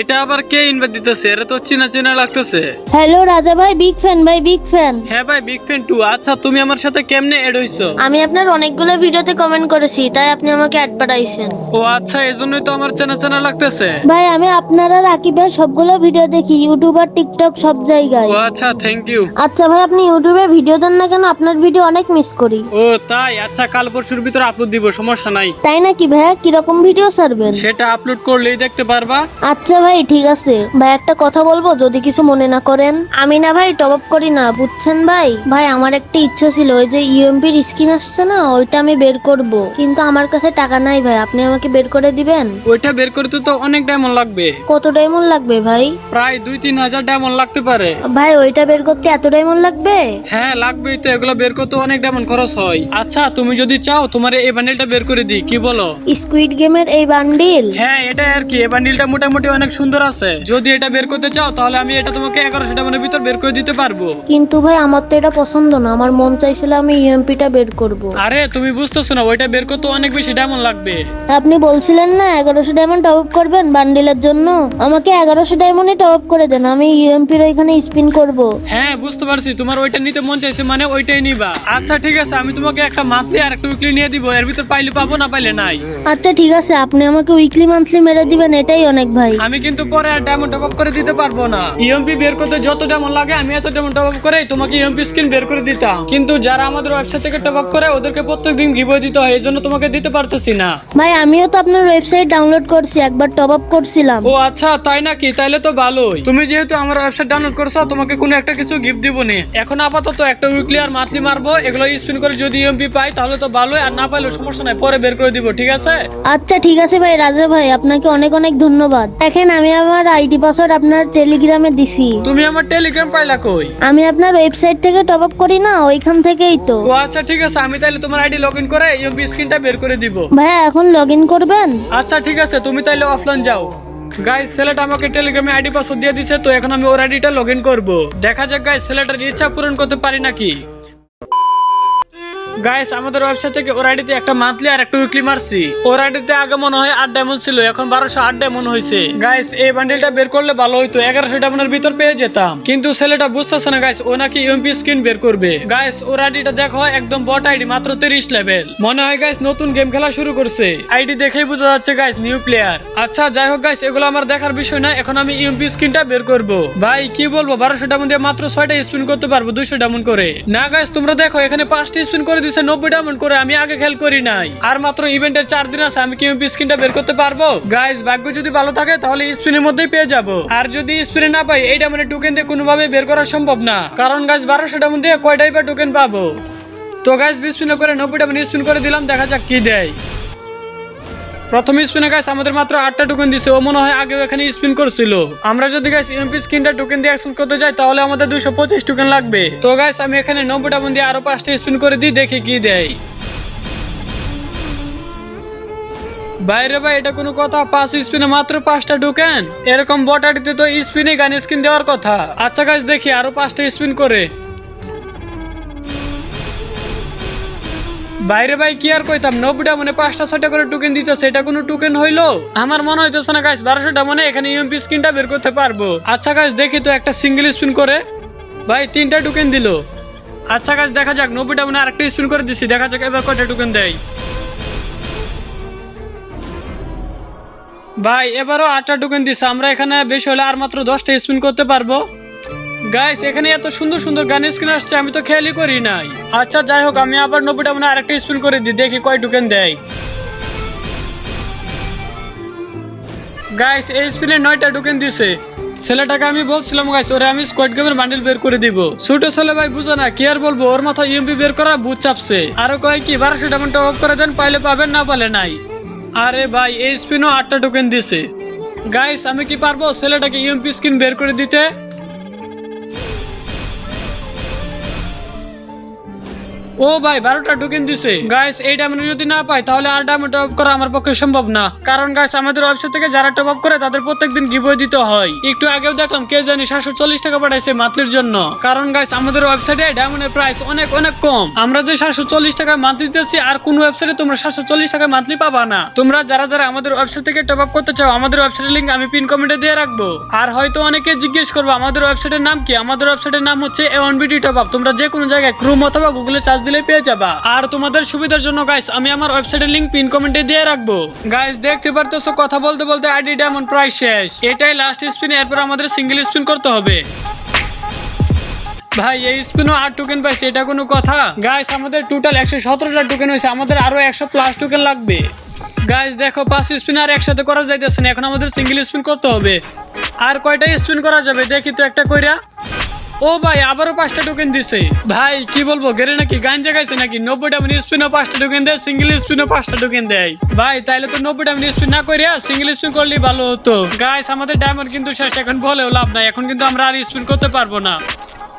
এটা আবার কে ইনভাইট দিতেছে? এরা তো চেনা চেনা লাগতেছে। হ্যালো রাজা ভাই বিগ ফ্যান ভাই বিগ ফ্যান হ্যাঁ ভাই বিগ ফ্যান টু আচ্ছা তুমি আমার সাথে কেমনে এড হইছো? আমি আপনার অনেকগুলো ভিডিওতে কমেন্ট করেছি তাই আপনি আমাকে অ্যাড পাঠাইছেন ও আচ্ছা এজন্যই তো আমার চেনা চেনা লাগতেছে। ভাই আমি আপনারা রাকিবের সবগুলো ভিডিও দেখি ইউটিউব আর টিকটক সব জায়গায়। ও আচ্ছা থ্যাংক ইউ আচ্ছা ভাই আপনি ইউটিউবে ভিডিও দেন না কেন? আপনার ভিডিও অনেক মিস করি। ও তাই? আচ্ছা কাল পরশুর ভিতরে আপলোড দিব সমস্যা নাই। তাই নাকি ভাইয়া? কীরকম ভিডিও ছাড়বেন? সেটা আপলোড করলেই দেখতে পারবা। আচ্ছা ভাই ঠিক আছে। ভাই একটা কথা বলব যদি কিছু মনে না করেন। আমি না ভাই টপ আপ করি না বুঝছেন ভাই? ভাই আমার একটা ইচ্ছা ছিল ওই যে ইউএমপির স্কিন আসছে না ওইটা আমি বের করব। কিন্তু আমার কাছে টাকা নাই ভাই আপনি আমাকে বের করে দিবেন? ওইটা বের করতে তো অনেক ডায়মন্ড লাগবে। কত ডায়মন্ড লাগবে ভাই? প্রায় দুই তিন হাজার ডায়মন্ড লাগতে পারে। ভাই ওইটা বের করতে এত ডায়মন্ড লাগবে? হ্যাঁ লাগবেই তো এগুলো বের করতে অনেক ডায়মন্ড খরচ হয়। আচ্ছা তুমি যদি চাও তোমার এই বান্ডিলটা বের করে দিই কি বলো? স্কুইড গেমের এই বান্ডিল হ্যাঁ এটা আর কি এই বান্ডিলটা মোটামুটি অনেক সুন্দর আছে। যদি এটা বের করতে চাও তাহলে আমি এটা তোমাকে এগারোশো ডায়মন্ডের ভিতর বের করে দিতে পারব। কিন্তু ভাই আমার তো এটা পছন্দ না। আমার মন চাইছিল আমি ইউএমপিটা বের করব। আরে তুমি বুঝতেছো না ওইটা বের করতে অনেক বেশি ডায়মন্ড লাগবে। আপনি বলছিলেন না এগারোশো ডায়মন্ড টপ আপ করবেন বান্ডিলের জন্য? আমাকে এগারোশো ডায়মন্ডে টপ আপ করে দেন আমি ইউএমপির ওইখানে স্পিন করব। হ্যাঁ বুঝতে পারছি তোমার ওইটা নিতে মন চাইছে মানে ওইটাই নিবা। আচ্ছা ঠিক আছে আমি তোমাকে একটা মান্থলি আর একটা উইকলি নিয়ে দিব এর ভিতর পাইলে পাবো না পাইলে নাই। আচ্ছা ঠিক আছে আপনি আমাকে উইকলি মান্থলি মেরে দিবেন এটাই অনেক ভাই। আমি কিন্তু পরে আর ডায়মন্ড টপ আপ করে দিতে পারব না। ইএমপি বের করতে যত ডায়মন্ড লাগে আমি এত ডায়মন্ড টপ আপ করে তোমাকে ইএমপি স্কিন বের করে দিতাম। কিন্তু যারা আমাদের ওয়েবসাইট থেকে টপ আপ করে ওদেরকে প্রত্যেকদিন গিভওয়ে দিতে হয় এই জন্য তোমাকে দিতে পারতেছি না। ভাই আমিও তো আপনার ওয়েবসাইট ডাউনলোড করছি একবার টপ আপ করছিলাম। ও আচ্ছা তাই নাকি? তাইলে তো ভালোই। তুমি যেহেতু আমার ওয়েবসাইট ডাউনলোড করছ তোমাকে কোনো একটা কিছু গিফট দিব নি এখন আপাতত একটা উইকলি আর মান্থলি মারবো এগুলো স্পিন করে যদি ইএমপি পাই তাহলে তো ভালোই। আর না পাইলেও সমস্যা নাই পরে বের করে দিব ঠিক আছে? আচ্ছা ঠিক আছে ভাই রাজা ভাই আপনাকে অনেক অনেক ধন্যবাদ। দেখেন আমি আমার আইডি পাসওয়ার্ড আপনার টেলিগ্রামে দিছি। তুমি আমার টেলিগ্রাম পাইলা কই? আমি আপনার ওয়েবসাইট থেকে টপ আপ করি না ওইখান থেকেই তো। ও আচ্ছা ঠিক আছে আমি তাহলে তোমার আইডি লগ ইন করে ইএমপি স্ক্রিনটা বের করে দিব। ভাইয়া এখন লগ ইন করবেন? আচ্ছা ঠিক আছে তুমি তাইলে অফলাইন যাও। গাইস ছেলেটা আমাকে টেলিগ্রামে আইডি পাসওয়ার্ড দিয়ে দিছে তো এখন আমি ওর আইডিটা লগ ইন করব। দেখা যাক গাইস ছেলেটার ইচ্ছা পূরণ করতে পারি নাকি? গাইস আমাদের ওয়েবসাইট থেকে ওর আইডিতে একটা মান্থলি আর একটা উইকলি মারছি। ওর আইডিতে আগে মনে হয় আট ডায়মন্ড ছিল, এখন বারোশো আট ডায়মন্ড হয়েছে। গাইস এই বান্ডেলটা বের করলে ভালো হইতো, এগারোশো ডায়মন্ডের ভিতর পেয়ে যেতাম। কিন্তু ছেলেটা বুঝতেছে না গাইস ও নাকি ইউএমপি স্ক্রিন বের করবে। গাইস ওর আইডিটা দেখো, একদম বট আইডি মাত্র তিরিশ লেভেল মনে হয় গাইস নতুন গেম খেলা শুরু করছে। আইডি দেখেই বোঝা যাচ্ছে গাইস নিউ প্লেয়ার আচ্ছা যাই হোক গাইস এগুলো আমার দেখার বিষয় না, এখন আমি ইউএমপি স্ক্রিনটা বের করব। ভাই, কি বলব, বারোশো ডায়মন্ড দিয়ে মাত্র ছয়টা স্পিন করতে পারব, দুইশো ডায়মন্ড করে। না গাইস তোমরা দেখো, এখানে পাঁচটা স্পিন করে দিছে নব্বই ডায়মন্ড করে, আমি আগে খেল করি নাই। আর মাত্র ইভেন্টের চার দিন আছে, আমি কি স্ক্রিনটা বের করতে পারব? গাইজ ভাগ্য যদি ভালো থাকে, তাহলে স্পিনের মধ্যেই পেয়ে যাব। আর যদি স্পিনে না পাই, এই ডায়মন্ডের টোকেন দিয়ে কোনোভাবে বের করা সম্ভব না। কারণ গাছ বারোশো ডায়মন্ড দিয়ে কয়টাই বা টোকেন পাবো? তো গাছ বিস্পিনে করে নব্বই ডায়মন্ড স্পিন করে দিলাম, দেখা যাক কি দেয়। প্রথম স্পিনে গাইস আমাদের মাত্র আটটা টোকেন দিছে। ও মনে হয় আগেও এখানে স্পিন করছিল। আমরা যদি গাইস এমপি স্ক্রিনটা টোকেন দিয়ে অ্যাক্সেস করতে যাই, তাহলে আমাদের দুশো পঁচিশ টোকেন লাগবে। তো গাইস আমি এখানে নব্বইটা বন্ধু আরও পাঁচটা স্পিন করে দিই, দেখি কি দেয়। বাইরে ভাই, এটা কোনো কথা, পাঁচ স্পিনে মাত্র পাঁচটা টোকেন এরকম বটাটিতে তো স্পিনে গান স্কিন দেওয়ার কথা। আচ্ছা গাইস দেখি আরও পাঁচটা স্পিন করে। বাইরে ভাই, কি আর কইতাম? নব্বইটা মনে পাঁচটা, ছয়টা করে টোকেন দিতেছে সেটা কোনো টোকেন হইল? আমার মনে হইতেছে না গাইস বারোশোটা মনে এখানে ইউএমপি স্ক্রিনটা বের করতে পারব। আচ্ছা গাইস দেখি তো একটা সিঙ্গেল স্পিন করে। ভাই, তিনটা টোকেন দিল। আচ্ছা গাইস দেখা যাক, নব্বইটা মানে আরেকটা স্পিন করে দিচ্ছি দেখা যাক এবার কয়টা টোকেন দেয়। ভাই, এবারও আটটা টোকেন দিছে, আমরা এখানে বেশি হলে আর মাত্র দশটা স্পিন করতে পারব। গাইস এখানে এত সুন্দর সুন্দর গানের স্ক্রিন আসছে, আমি তো খেয়ালই করি নাই। আচ্ছা যাই হোক, আমি আবার নব্বইটা মানে আরেকটা স্পিন করে দিই, দেখি কয় টোকেন দেয়। গাইস এই স্পিনে নয়টা টোকেন দিছে। ছেলেটাকে আমি বলছিলাম গাইস ওরে আমি স্কোয়াড গেমের বান্ডেল বের করে দিব। ছোট ছেলে ভাই বুঝো না, কি আর বলব, ওর মাথা ইএমপি বের করা বুঝ চাপছে। আরও কয় কি, বারোশো টাকা টপ করে দেন, পাইলে পাবেন, না পালে নাই। আরে ভাই, এই স্পিনও আটটা টোকেন দিছে। গাইস আমি কি পারব ছেলেটাকে ইএমপি স্ক্রিন বের করে দিতে? ও ভাই, বারোটা টোকেন দিছে। গাইস এই ডায়মন্ড যদি না পাই তাহলে আর ডায়মন্ড টপ করা আমার পক্ষে সম্ভব না। কারণ গাইস আমাদের ওয়েবসাইট থেকে যারা টপ আপ করে, তাদের প্রত্যেকদিন গিভওয়ে দিতে হয়। একটু আগেও দেখলাম, কে জানি সাতশো চল্লিশ টাকা পাঠাইছে মাতলির জন্য। কারণ গাইস আমাদের ওয়েবসাইটে ডায়মন্ডের প্রাইস অনেক অনেক কম। আমরা যে সাতশো চল্লিশ টাকা মান্থলি দিতেছি, আর কোন ওয়েবসাইটে তোমরা সাতশো চল্লিশ টাকা মান্থলি পাবা না। তোমরা যারা যারা আমাদের ওয়েবসাইট থেকে টপ আপ করতে চাও, আমাদের ওয়েবসাইটের লিঙ্ক আমি পিন কমেন্টে দিয়ে রাখব। আর হয়তো অনেকে জিজ্ঞেস করব, আমাদের ওয়েবসাইটের নাম কি? আমাদের ওয়েবসাইটের নাম হচ্ছে A one BT top up তোমরা যে কোনো জায়গায় ক্রুম অথবা গুগলে সার্চ দিলে পেয়ে যাবা। আর তোমাদের সুবিধার জন্য গাইস আমি আমার ওয়েবসাইটের লিংক পিন কমেন্টে দিয়ে রাখব। গাইস দেখতে পারতেছো, কথা বলতে বলতে আইডি ডায়মন্ড প্রায় শেষ। এটাই লাস্ট স্পিন এরপর আমাদের সিঙ্গেল স্পিন করতে হবে। ভাই, এই স্পিনও আর টোকেন পাইছে, এটা কোনো কথা? গাইস আমাদের টোটাল একশো সতেরোটা টোকেন হয়েছে, আমাদের আরও একশো প্লাস টোকেন লাগবে। গাইস দেখো, পাঁচ স্পিন আর একসাথে করা যাইতেছে না, এখন আমাদের সিঙ্গেল স্পিন করতে হবে। আর কয়টা স্পিন করা যাবে, দেখি তো একটা কইরা। ও ভাই, আবারও পাঁচটা টোকেন দিছে। ভাই, কি বলব গেরে নাকি গাঞ্জা গাইছে নাকি? নব্বইটা মিনিট স্পিনও পাঁচটা টোকেন দেয় সিঙ্গেল স্পিনও পাঁচটা টোকেন দেয়। ভাই, তাইলে তো নব্বইটা মিনিট স্পিন না করে সিঙ্গেল স্পিন করলেই ভালো হতো। গাইস আমাদের ডায়মন্ড কিন্তু শেষ, এখন বলেও লাভ নাই। এখন কিন্তু আমরা আর স্পিন করতে পারব না।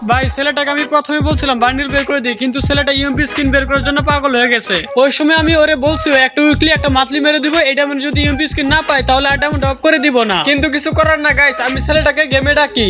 ভাই, ছেলেটাকে আমি প্রথমে বলছিলাম বান্ডিল বের করে দিই কিন্তু ছেলেটা ইউএমপি স্কিন বের করার জন্য পাগল হয়ে গেছে। ওই সময় আমি ওরে বলছি, ও, একটা উইকলি একটা মাতলি মেরে দিব। এটা আমি যদি ইউএমপি স্কিন না পাই তাহলে আর ডায়মন্ড অফ করে দিব না। কিন্তু কিছু করার না গাইস আমি ছেলেটাকে গেমে ডাকি।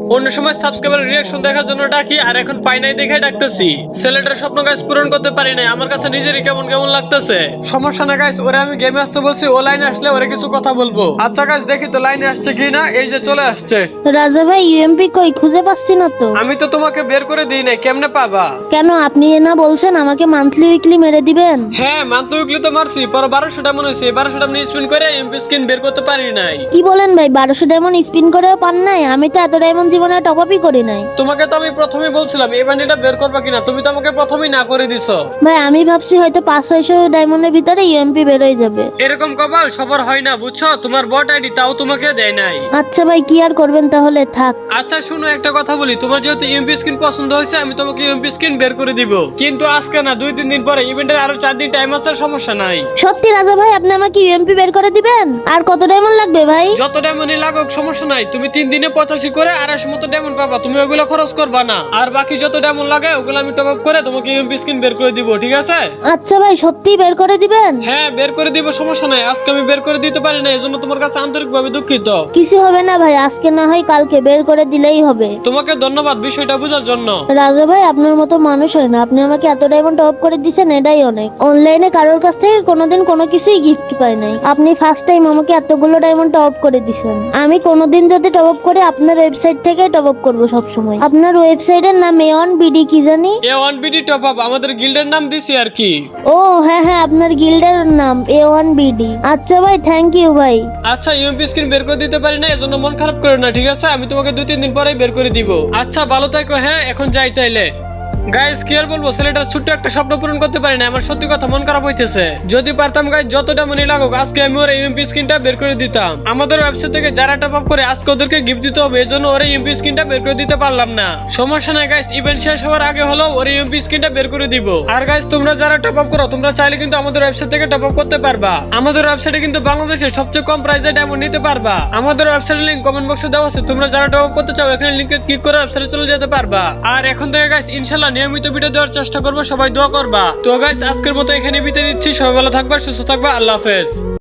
অন্য সময় সাবস্ক্রাইবার রিয়াকশন দেখার জন্য ডাকি আর এখন পাই নাই দেখে ডাকতেছি। ছেলেটার স্বপ্ন গাছ পূরণ করতে পারি নাই আমার কাছে নিজেরই কেমন কেমন লাগতেছে। সমস্যা না গাইস ওরে আমি গেমে আসতে বলছি ও লাইনে আসলে ওরে কিছু কথা বলব। আচ্ছা গাছ দেখি তো লাইনে আসছে কি না এই যে চলে আসছে। রাজা ভাই ইউএমপি কই? খুঁজে পাচ্ছি না তো। আমি তো তোমাকে বের করে দিই নাই কেমনে পাবা? কেন আপনি এ না বলছেন আমাকে মান্থলি উইকলি মেরে দিবেন? হ্যাঁ মান্থলি উইকলি তো মারছি পরে বারোশোটা মনে হয়েছে বারোশোটা আমি স্পিন করে এমপি স্কিন বের করতে পারি নাই। কি বলেন ভাই বারোশো ডায়মন্ড স্পিন করেও পান নাই? আমি তো এত ডায়মন্ড জীবনে টপ আপই করি নাই। তোমাকে তো আমি প্রথমে বলছিলাম এই বান্ডিলটা বের করবা কিনা? তুমি তো আমাকে প্রথমেই না করে দিছো। ভাই আমি ভাবছি হয়তো পাঁচ ছয়শো ডায়মন্ডের ভিতরে ইউএমপি বেরোয় যাবে। এরকম কপাল সবার হয় না বুঝছ? তোমার বট আইডি তাও তোমাকে দেয় নাই। আচ্ছা ভাই কি আর করবেন তাহলে? থাক। আচ্ছা শুনো একটা কথা বলি। তোমার যেহেতু ইউএমপি স্কিন পছন্দ হয়েছে আমি তোমাকে ইউএমপি স্কিন বের করে দিব। কিন্তু আজকে না দুই তিন দিন পরে ইভেন্টের আরও চার দিন টাইম আছে সমস্যা নাই। সত্যি রাজা ভাই আপনি আমাকে ইউএমপি বের করে দিবেন? আর কত ডায়মন্ড লাগবে ভাই? যত ডেমনই লাগুক সমস্যা নাই। তুমি তিন দিনে পঁচাশি করে আড়াইশো মতো ডেমন পাবা তুমি ওগুলো খরচ করবা না। আর বাকি যত ডেমন লাগে ওগুলো আমি টপ আপ করে তোমাকে ইউএমপি স্কিন বের করে দিব ঠিক আছে? আচ্ছা ভাই সত্যি বের করে দিবেন? হ্যাঁ বের করে দিব সমস্যা নাই। আজকে আমি বের করে দিতে পারি না এজন্য তোমার কাছে আন্তরিকভাবে দুঃখিত। কিছু হবে না ভাই আজকে না হয় কালকে বের করে দিলেই হবে। তোমাকে ধন্যবাদ বিষয়টা বোঝার জন্য। রাজা ভাই আপনার মতো মানুষ হয় না। আপনি আমাকে এত ডায়মন্ড টপ করে দিয়েছেন এটাই অনেক। অনলাইনে কারোর কাছ থেকে কোনোদিন কোনো কিছুই গিফট পাই নাই। আপনি ফার্স্ট টাইম আমাকে এতগুলো ডায়মন্ড টপ করে দিয়েছেন আমি কোনোদিন যদি টপ করে আপনার ওয়েবসাইট থেকে টপ আপ করব সবসময়। আপনার ওয়েবসাইটের নাম এওয়ান বিডি কি জানি? A one BD top up আমাদের গিল্ডের নাম দিছি আর কি। ও হ্যাঁ হ্যাঁ আপনার গিল্ডের নাম এ ওয়ান বিডি আচ্ছা ভাই থ্যাংক ইউ ভাই। আচ্ছা ইউএমপি স্ক্রিন বের করে দিতে পারি না এজন্য মন খারাপ করো না ঠিক আছে? আমি তোমাকে দুই তিন দিন পরেই বের করে দিব। আচ্ছা ভালো থাকো হ্যাঁ এখন যাই তাইলে। গাইস কি আর বলব? ছেলেটার ছোট্ট একটা স্বপ্ন পূরণ করতে পারি না আমার সত্যি কথা মন খারাপ হইতেছে। যদি পারতাম গাইস যতটা মনে লাগুক, আজকে আমি ওর ইউএমপি স্ক্রিনটা বের করে দিতাম। আমাদের ওয়েবসাইট থেকে যারা টপ আপ করে, আজকে ওদেরকে গিফট দিতে হবে, এজন্য ওর ইউএমপি স্ক্রিনটা বের করে দিতে পারলাম না। সমস্যা নাই গাইস ইভেন্ট শেষ হওয়ার আগে হলো ওর ইউএমপি স্ক্রিনটা বের করে দিব। আর গাইস তোমরা যারা টপ আপ করো, তোমরা চাইলে কিন্তু আমাদের ওয়েবসাইট থেকে টপ আপ করতে পারবা। আমাদের ওয়েবসাইটে কিন্তু বাংলাদেশের সবচেয়ে কম প্রাইসে ডায়মন্ড নিতে পারবা। আমাদের ওয়েবসাইটের লিংক কমেন্ট বক্সে দেওয়া আছে। তোমরা যারা টপ আপ করতে চাও, এখানে লিংকে ক্লিক করে ওয়েবসাইটে চলে যেতে পারবা। আর এখন থেকে গাইস ইনশাআল্লাহ নিয়মিত ভিডিও দেওয়ার চেষ্টা করব, সবাই দোয়া করবা। তো গাইস আজকের মতো এখানে বিদায় নিচ্ছি, সবাই ভালো থাকবা, সুস্থ থাকবা, আল্লাহ হাফেজ।